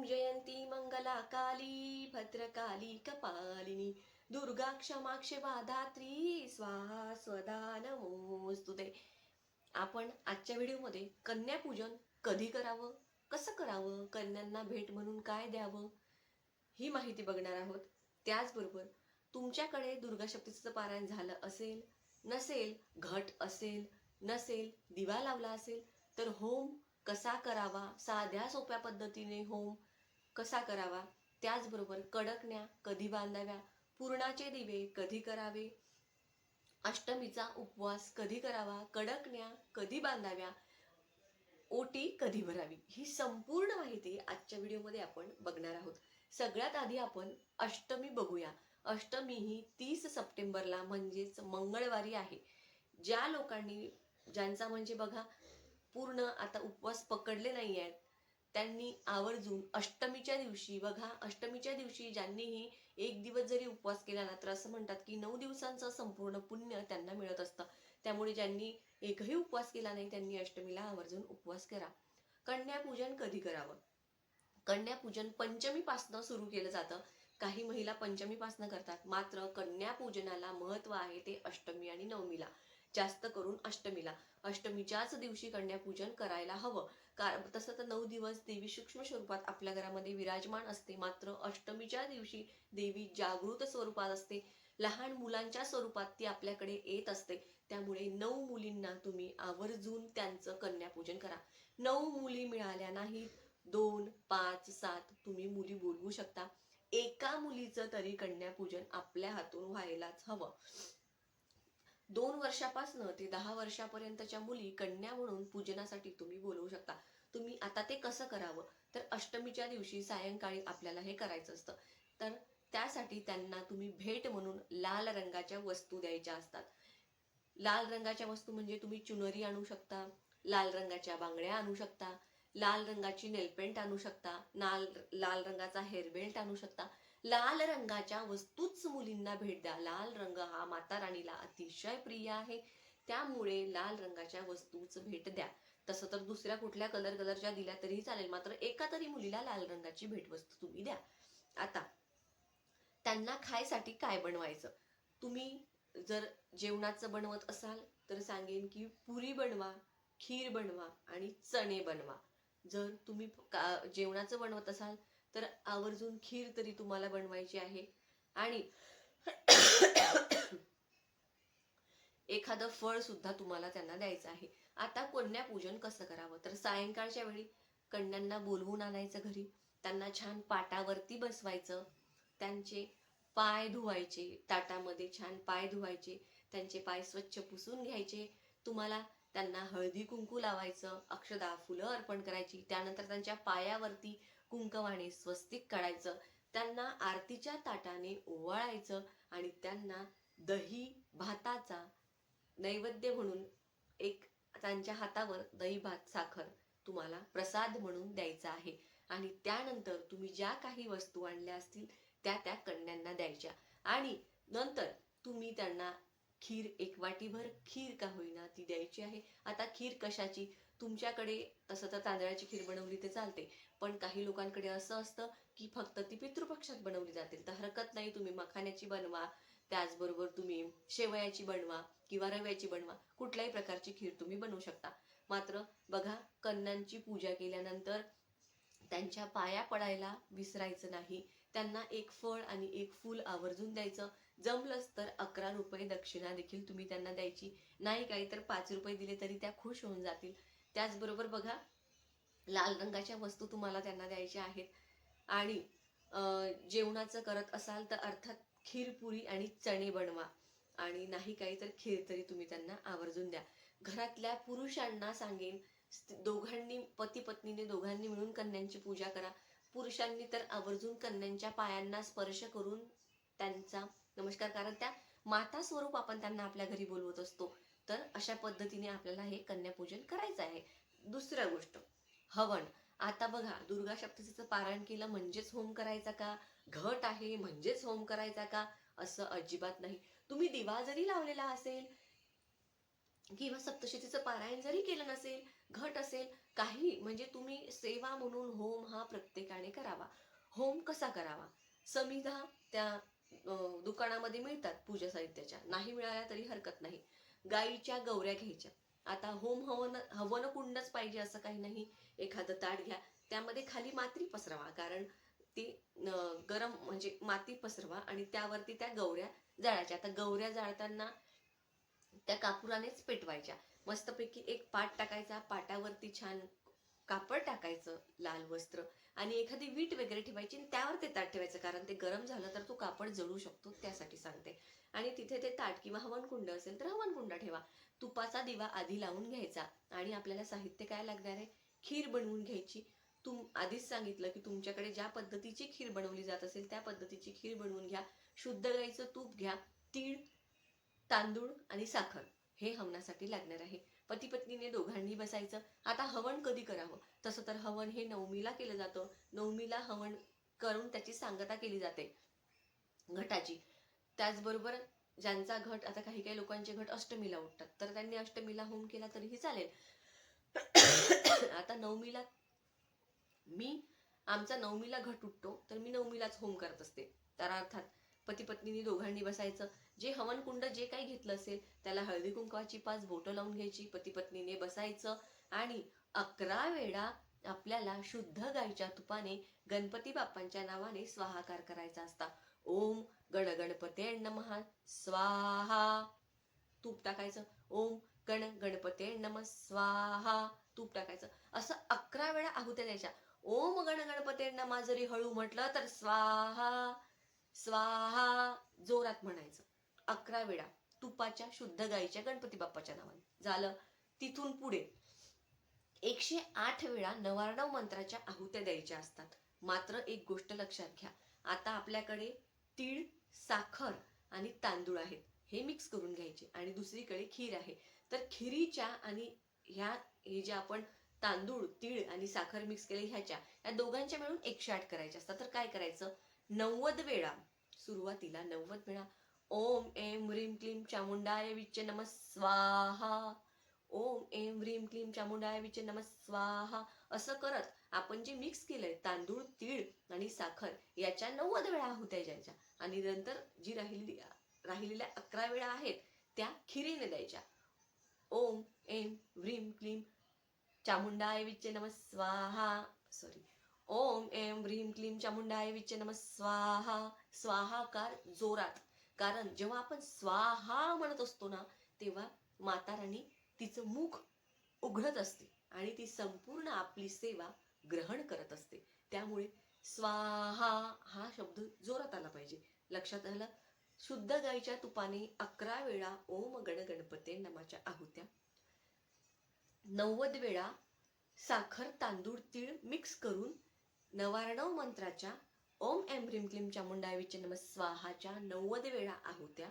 ॐ जयन्ती मंगला काली भद्रकाली कपालिनी दुर्गा क्षमा क्षमा धात्री स्वाहा स्वदा नमोस्तुते आपण आजच्या व्हिडिओमध्ये कन्यापूजन कधी करावं कसं करावं कन्यांना भेट म्हणून काय द्यावं ही माहिती बघणार आहोत. त्याचबरोबर तुमच्याकडे दुर्गा शक्तीचं पारायण झालं असेल नसेल घट असेल नसेल दिवा लावला असेल तर होम कसा करावा साध्या सोप्या पद्धतीने होम कसा करावा? त्याचबरोबर कडकण्या कधी बांधाव्या? पूर्णाचे दिवे कधी करावे? अष्टमीचा उपवास कधी करावा? कडकण्या कधी बांधाव्या? ओटी कधी भरावी? ही संपूर्ण माहिती आजच्या व्हिडिओमध्ये आपण बघणार आहोत. सगळ्यात आधी आपण अष्टमी बघूया. अष्टमी ही तीस सप्टेंबरला म्हणजेच मंगळवारी आहे. ज्या लोकांनी ज्यांचा म्हणजे बघा पूर्ण आता उपवास पकडले नाही आहेत त्यांनी आवर्जून अष्टमीच्या दिवशी बघा अष्टमीच्या दिवशी ज्यांनीही एक दिवस जरी उपवास केला ना तर असं म्हणतात की नऊ दिवसांचं संपूर्ण पुण्य त्यांना मिळत असतं. त्यामुळे ज्यांनी एकही उपवास केला नाही त्यांनी अष्टमीला आवर्जून उपवास करा. कन्यापूजन कधी करावं? कन्यापूजन पंचमीपासनं सुरू केलं जातं. काही महिला पंचमीपासनं करतात. मात्र कन्यापूजनाला महत्त्व आहे ते अष्टमी आणि नवमीला. जास्त करून अष्टमीला. अष्टमीच्याच दिवशी कन्यापूजन करायला हवं. कारण तसं तर नऊ दिवस देवी सूक्ष्म स्वरूपात आपल्या घरामध्ये विराजमान असते. मात्र अष्टमीच्या दिवशी देवी जागृत स्वरूपात असते. लहान मुलांच्या स्वरूपात ती आपल्याकडे येत असते. त्यामुळे नऊ मुलींना तुम्ही आवर्जून त्यांचं कन्यापूजन करा. नऊ मुली मिळाल्या नाहीत दोन पाच सात तुम्ही मुली बोलवू शकता. एका मुलीचं तरी कन्यापूजन आपल्या हातून व्हायलाच हवं. दोन वर्षापासनं ते दहा वर्षापर्यंतच्या मुली कन्या म्हणून पूजनासाठी तुम्ही बोलवू शकता. तुम्ही आता ते कसं करावं? तर अष्टमीच्या दिवशी सायंकाळी आपल्याला हे करायचं असतं. तर त्यासाठी त्यांना तुम्ही भेट म्हणून लाल रंगाच्या वस्तू द्यायच्या असतात. लाल रंगाच्या वस्तू म्हणजे तुम्ही चुनरी आणू शकता लाल रंगाच्या बांगड्या आणू शकता लाल रंगाची नेलपेंट आणू शकता लाल लाल रंगाचा हेअरबेल्ट आणू शकता. लाल रंगाच्या वस्तूच मुलींना भेट द्या. लाल रंग हा माता राणीला अतिशय प्रिय आहे. त्यामुळे लाल रंगाच्या वस्तूच भेट द्या. तसं तर दुसऱ्या कुठल्या कलर कलरच्या दिल्या तरीही चालेल. मात्र एका तरी मुलीला लाल रंगाची भेटवस्तू तुम्ही द्या. आता त्यांना खायसाठी काय बनवायचं? तुम्ही जर जेवणाचं बनवत असाल तर सांगेन की पुरी बनवा खीर बनवा आणि चणे बनवा. जर तुम्ही का जेवणाचं बनवत असाल तर आवर्जून खीर तरी तुम्हाला बनवायची आहे. आणि एखादं फळ सुद्धा तुम्हाला त्यांना द्यायचं आहे. आता कन्या पूजन कसं करावं? तर सायंकाळच्या वेळी कन्यांना बोलवून आणायचं घरी. त्यांना छान पाटावरती बसवायचं. त्यांचे पाय धुवायचे. ताटामध्ये छान पाय धुवायचे. त्यांचे पाय स्वच्छ पुसून घ्यायचे. तुम्हाला त्यांना हळदी कुंकू लावायचं. अक्षदा फुलं अर्पण करायची. त्यानंतर त्यांच्या पायावरती कुंकवाने स्वस्तिक काढायचं. त्यांना आरतीच्या ताटाने ओवाळायचं आणि त्यांना दही भाताचा नैवेद्य म्हणून एक त्यांच्या हातावर दही भात साखर तुम्हाला प्रसाद म्हणून द्यायचा आहे. आणि त्यानंतर तुम्ही ज्या काही वस्तू आणल्या असतील त्या त्या कन्यांना द्यायच्या. आणि नंतर तुम्ही त्यांना खीर एक वाटीभर खीर का होईना ती द्यायची आहे. आता खीर कशाची? तुमच्याकडे तसं तर तांदळाची खीर बनवली ते चालते. पण काही लोकांकडे असं असतं की फक्त ती पितृपक्षात बनवली जाते तर हरकत नाही तुम्ही मखाण्याची बनवा त्याचबरोबर तुम्ही शेवयाची बनवा किंवा रव्याची बनवा. कुठल्याही प्रकारची खीर तुम्ही बनवू शकता. मात्र बघा कन्यांची पूजा केल्यानंतर त्यांच्या पाया पडायला विसरायचं नाही. त्यांना एक फळ आणि एक फूल आवर्जून द्यायचं. जमलंच तर अकरा रुपये दक्षिणा देखील तुम्ही त्यांना द्यायची. नाही काही तर पाच रुपये दिले तरी त्या खुश होऊन जातील. त्याचबरोबर बघा लाल रंगाच्या वस्तू तुम्हाला त्यांना द्यायच्या आहेत. आणि अं, जेवणाचं करत असाल तर अर्थात खीरपुरी आणि चणे बनवा. आणि नाही काही तर खीर तरी तुम्ही त्यांना आवर्जून द्या. घरातल्या पुरुषांना सांगेन दोघांनी पती पत्नीने दोघांनी मिळून कन्यांची पूजा करा. पुरुषांनी तर आवर्जून कन्यांच्या पायांना स्पर्श करून त्यांचा नमस्कार कारण त्या माता स्वरूप आपण त्यांना आपल्या घरी बोलवत असतो. तर अशा पद्धतीने आपल्याला हे कन्यापूजन करायचं आहे. दुसऱ्या गोष्ट हवन. आता बघा दुर्गा सप्तशतीचं पारायण केलं म्हणजेच होम करायचा का? घट आहे म्हणजेच होम करायचा का? असं अजिबात नाही. तुम्ही दिवा जरी लावलेला असेल किंवा सप्तशतीचं पारायण जरी केलं नसेल घट असेल काही म्हणजे तुम्ही सेवा म्हणून होम हा प्रत्येकाने करावा. होम कसा करावा? समिधा त्या दुकानामध्ये मिळतात पूजा साहित्याच्या. नाही मिळाल्या तरी हरकत नाही. गाईच्या गौऱ्या घ्यायच्या. आता होम हवन हवन कुंडच पाहिजे असं काही नाही. एखादं ताट घ्या. त्यामध्ये खाली माती पसरवा. कारण ती गरम म्हणजे माती पसरवा आणि त्यावरती त्या गौऱ्या जाळायच्या. आता गौऱ्या जाळताना त्या कापुरानेच पेटवायच्या. मस्तपैकी एक पाट टाकायचा पाटावरती छान कापड टाकायचं लाल वस्त्र आणि एखादी वीट वगैरे ठेवायची आणि त्यावर ते ताट ठेवायचं कारण ते गरम झालं तर तो कापड जळू शकतो त्यासाठी सांगते. आणि तिथे ते ताट किंवा हवनकुंड असेल तर हवनकुंड ठेवा. तुपाचा दिवा आधी लावून घ्यायचा आणि आपल्याला साहित्य काय लागणार आहे? खीर बनवून घ्यायची. तुम आधीच सांगितलं की तुमच्याकडे ज्या पद्धतीची खीर बनवली जात असेल त्या पद्धतीची खीर बनवून घ्या. शुद्ध गाईचं तूप घ्या तीळ तांदूळ आणि साखर. हे हवनासाठी लागणार आहे. पती पत्नीने दोघांनी बसायचं. आता हवन कधी करावं? तसं तर हवन हे नवमीला केलं जातं. नवमीला हवन करून त्याची सांगता केली जाते. घटाची. त्याचबरोबर ज्यांचा घट आता काही काही लोकांचे घट अष्टमीला उठतात. तर त्यांनी अष्टमीला होम केला तरीही चालेल. आता नवमीला मी आमचा नवमीला घट उठतो तर मी नवमीलाच होम करत असते. तर अर्थात पती पत्नीनी दोघांनी बसायचं. जे हवनकुंड जे काही घेतलं असेल त्याला हळदी कुंकवाची पाच बोटं लावून घ्यायची पती पत्नीने बसायचं आणि अकरा वेळा आपल्याला शुद्ध गाईच्या तुपाने गणपती बाप्पांच्या नावाने स्वाहाकार करायचा असता. ओम गण गणपते नमः. स्वाहा. तूप टाकायचं. ओम गण गणपते नम. स्वाहा. तूप टाकायचं. असं अकरा वेळा आहुत्या द्यायच्या. ओम गण गणपते नमा जरी हळू म्हटलं तर स्वाहा. स्वाहा. जोरात म्हणायचं. अकरा वेळा तुपाच्या शुद्ध गाईच्या गणपती बाप्पाच्या नावाने. झालं. तिथून पुढे एकशे आठ वेळा नवारणव मंत्राच्या आहुत्या द्यायच्या असतात. मात्र एक गोष्ट लक्षात घ्या. आता आपल्याकडे तीळ साखर आणि तांदूळ आहेत. हे मिक्स करून घ्यायचे. आणि दुसरीकडे खीर आहे. तर खिरीच्या आणि ह्या हे जे आपण तांदूळ तीळ आणि साखर मिक्स केले ह्याच्या या दोघांच्या मिळून एकशे आठ करायच्या असतात. तर काय करायचं? नव्वद वेळा सुरुवातीला नव्वद वेळा ओम एम ह्रीम क्लीम चामुंडाय विच नम स्वाहा। ओम एम ह्रीम क्लीम चामुंडाय विच नम स्वाहा। असं करत आपण जे मिक्स केलंय तांदूळ तीळ आणि साखर याच्या नव्वद वेळा होत्या ज्यांच्या. आणि नंतर जी राहिलेली राहिलेल्या अकरा वेळा आहेत त्या खिरीने द्यायच्या. ओम एम व्रीम क्लीम चामुंडाय विचे नम स्वाहा. सॉरी ओम एम व्रीम क्लीम चामुंडाय विचे नम स्वाहा. स्वाहाकार जोरात. कारण जेव्हा आपण स्वाहा म्हणत असतो ना तेव्हा माता राणी तिचं मुख उघडत असते आणि ती संपूर्ण आपली सेवा ग्रहण करत असते. त्यामुळे स्वाहा हा शब्द जोरात आला पाहिजे. लक्षात आलं शुद्ध गाईच्या तुपाने अकरा वेळा ओम गण गणपते नमाच्या आहुत्या. नव्वद वेळा साखर तांदूळ तीळ मिक्स करून नवारणव मंत्राच्या ओम एम ह्रीम क्लीम चामुंडाय नम स्वाहाच्या नव्वद वेळा आहुत्या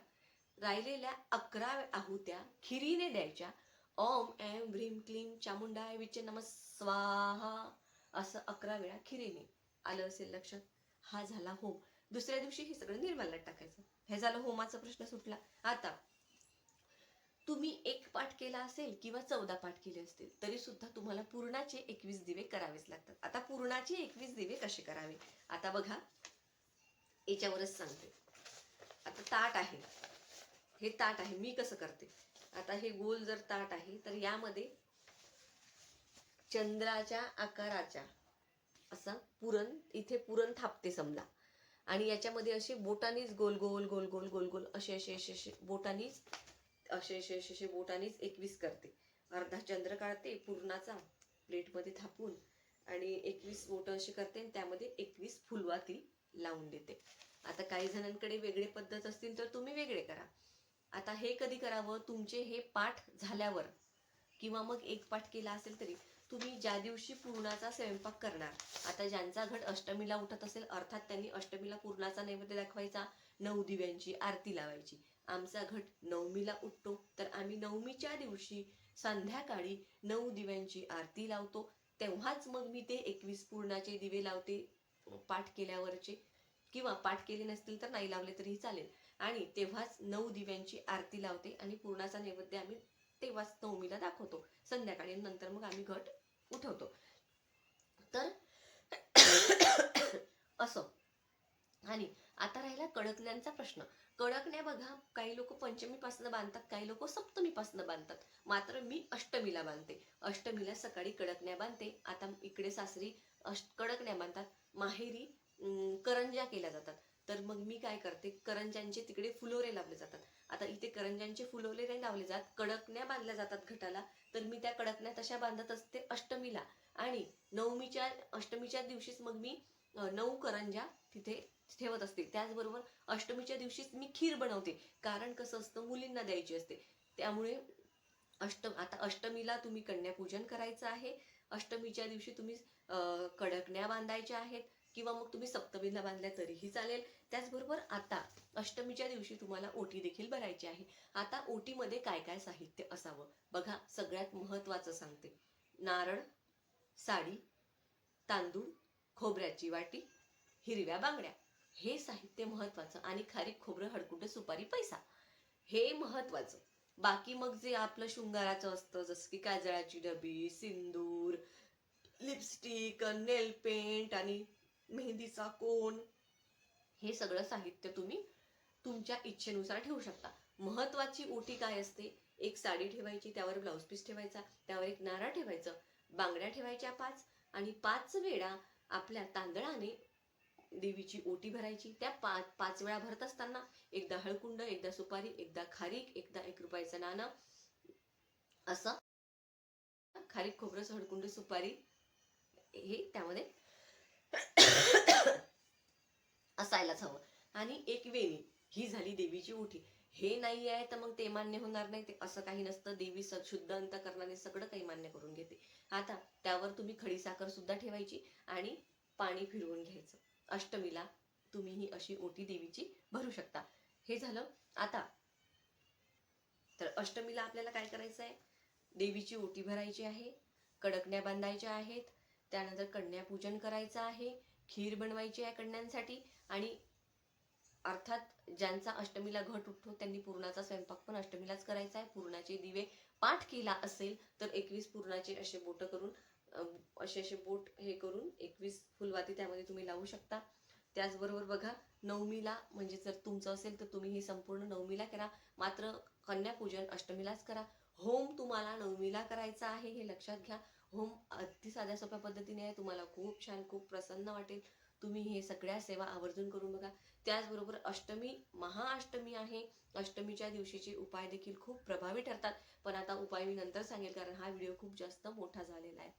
राहिलेल्या अकरा आहुत्या खिरीने द्यायच्या. ओम एम ह्रीम क्लीम चामुंडाय नम स्वाहा असं अकरा वेळा खिरीने आलं असेल लक्षात. हा झाला होम. दुसऱ्या दिवशी हे सगळं निर्माल्यात टाकायचं. हे झालं होमाचा प्रश्न सुटला. आता तुम्ही एक पाठ केला असेल किंवा चौदा पाठ केले असतील तरी सुद्धा तुम्हाला पूर्णाचे एकवीस दिवे करावेच लागतात. आता पूर्णाचे एकवीस दिवे कसे करावे? आता बघा याच्यावरच सांगते. आता ताट आहे. हे ताट आहे मी कसं करते? आता हे गोल जर ताट आहे तर यामध्ये चंद्राच्या आकाराच्या असं पुरण इथे पुरण थापते समजा. आणि याच्यामध्ये असे बोटानीच गोल गोल गोल गोल गोल गोल असे असे असे असे बोटानीच असे असे असे असे एकवीस करते. अर्धा चंद्र काढते पूर्णाचा प्लेटमध्ये थापून आणि एकवीस बोटं अशी करते आणि त्यामध्ये एकवीस फुलवाती लावून देते. आता काही जणांकडे वेगळे पद्धत असतील तर तुम्ही वेगळे करा. आता हे कधी करावं? तुमचे हे पाठ झाल्यावर किंवा मग एक पाठ केला असेल तरी तुम्ही ज्या दिवशी पूर्णाचा स्वयंपाक करणार आता ज्यांचा घट अष्टमीला उठत असेल अर्थात त्यांनी अष्टमीला पूर्णाचा नैवेद्य दाखवायचा नऊ दिव्यांची आरती लावायची. आमचा घट नवमीला उठतो. तर आम्ही नवमीच्या दिवशी संध्याकाळी नऊ दिव्यांची आरती लावतो. तेव्हाच मग मी ते एकवीस पूर्णाचे दिवे लावते पाठ केल्यावरचे. किंवा पाठ केले नसतील तर नाही लावले तरीही चालेल. आणि तेव्हाच नऊ दिव्यांची आरती लावते आणि पूर्णाचा नैवेद्य आम्ही तेव्हाच नवमीला दाखवतो. संध्याकाळी नंतर मग आम्ही घट उठवतो. तर असं. आणि आता राहिला कडकण्यांचा प्रश्न. कडक नाही बघा काही लोक पंचमीपासून बांधतात काही लोक सप्तमीपासून बांधतात. मात्र मी अष्टमीला बांधते. अष्टमीला सकाळी कडकण्या बांधते. आता इकडे सासरी अष्ट कडकण्या बांधतात. माहेरी करंज्या केल्या जातात. तर मग मी काय करते? करंज्यांचे तिकडे फुलोरे लावले जातात. आता इथे करंज्यांचे फुलोरे नाही लावले जात. कडकण्या बांधल्या जातात घटाला. तर मी त्या कडकण्या तशा बांधत असते अष्टमीला. आणि नवमीच्या अष्टमीच्या दिवशीच मग मी नऊ करंज्या तिथे ठेवत असते. त्याचबरोबर अष्टमीच्या दिवशीच मी खीर बनवते. कारण कसं असतं मुलींना द्यायची असते. त्यामुळे अष्ट आता अष्टमीला तुम्ही कन्यापूजन करायचं आहे. अष्टमीच्या दिवशी तुम्ही कडकण्या बांधायच्या आहेत किंवा मग तुम्ही सप्तमीला बांधल्या तरीही चालेल. त्याचबरोबर आता अष्टमीच्या दिवशी तुम्हाला ओटी देखील भरायची आहे. आता ओटीमध्ये काय काय साहित्य असावं? बघा सगळ्यात महत्वाचं सांगते. नारळ साडी तांदूळ खोबऱ्याची वाटी हिरव्या बांगड्या. हे साहित्य महत्वाचं आणि खारीक खोबरं हडकुंड सुपारी पैसा. हे महत्वाचं. बाकी मग जे आपलं शृंगाराचं असतं जसं की काजळाची डबी सिंदूर लिपस्टिक नेल पेंट आणि मेहंदीचा कोण हे सगळं साहित्य तुम्ही तुमच्या इच्छेनुसार ठेवू शकता. महत्वाची ओटी काय असते? एक साडी ठेवायची त्यावर ब्लाऊज पीस ठेवायचा त्यावर एक नारा ठेवायचं बांगड्या ठेवायच्या पाच आणि पाच वेळा आपल्या तांदळाने देवीची ओटी भरायची. त्या पाच पाच वेळा भरत असताना एकदा हळकुंड एकदा सुपारी एकदा खारीक एकदा एक रुपयाचं नाणं. असं. खारीक खोबरं हळकुंड सुपारी हे त्यामध्ये असायलाच हवं. आणि एक वेणी. ही झाली देवीची ओटी. हे नाही आहे तर मग ते मान्य होणार नाही. ते असं काही नसतं. देवी शुद्ध अंतकरणाने सगळं काही मान्य करून घेते. आता त्यावर तुम्ही खडीसाखर सुद्धा ठेवायची आणि पाणी फिरवून घ्यायचं. अष्टमीला तुम्ही ही अशी ओटी देवीची भरू शकता. हे झालं आता. तर अष्टमीला आपल्याला काय करायचं आहे? देवीची ओटी भरायची आहे कडकण्या बांधायच्या आहेत त्यानंतर कन्यापूजन करायचं आहे खीर बनवायची आहे कन्यांसाठी आणि अर्थात ज्यांचा अष्टमीला घट उठतो त्यांनी पूर्णाचा स्वयंपाक पण अष्टमीलाच करायचा आहे. पूर्णाचे दिवे पाठ केला असेल तर एकवीस पूर्णाचे असे बोट करून असे असे बोट हे करून एकवीस फुलवाती त्यामध्ये तुम्ही लावू शकता. त्याचबरोबर बघा नवमीला म्हणजे जर तुमचं असेल तर तुम्ही हे संपूर्ण नवमीला करा. मात्र कन्यापूजन अष्टमीलाच करा. होम तुम्हाला नवमीला करायचा आहे हे लक्षात घ्या. होम अगदी साध्या सोप्या पद्धतीने आहे. तुम्हाला खूप छान खूप प्रसन्न वाटेल. तुम्ही हे सगळ्या सेवा आवर्जून करून बघा. त्याचबरोबर अष्टमी महाअष्टमी आहे. अष्टमीच्या दिवशीचे उपाय देखील खूप प्रभावी ठरतात. पण आता उपाय मी नंतर सांगेल कारण हा व्हिडिओ खूप जास्त मोठा झालेला आहे.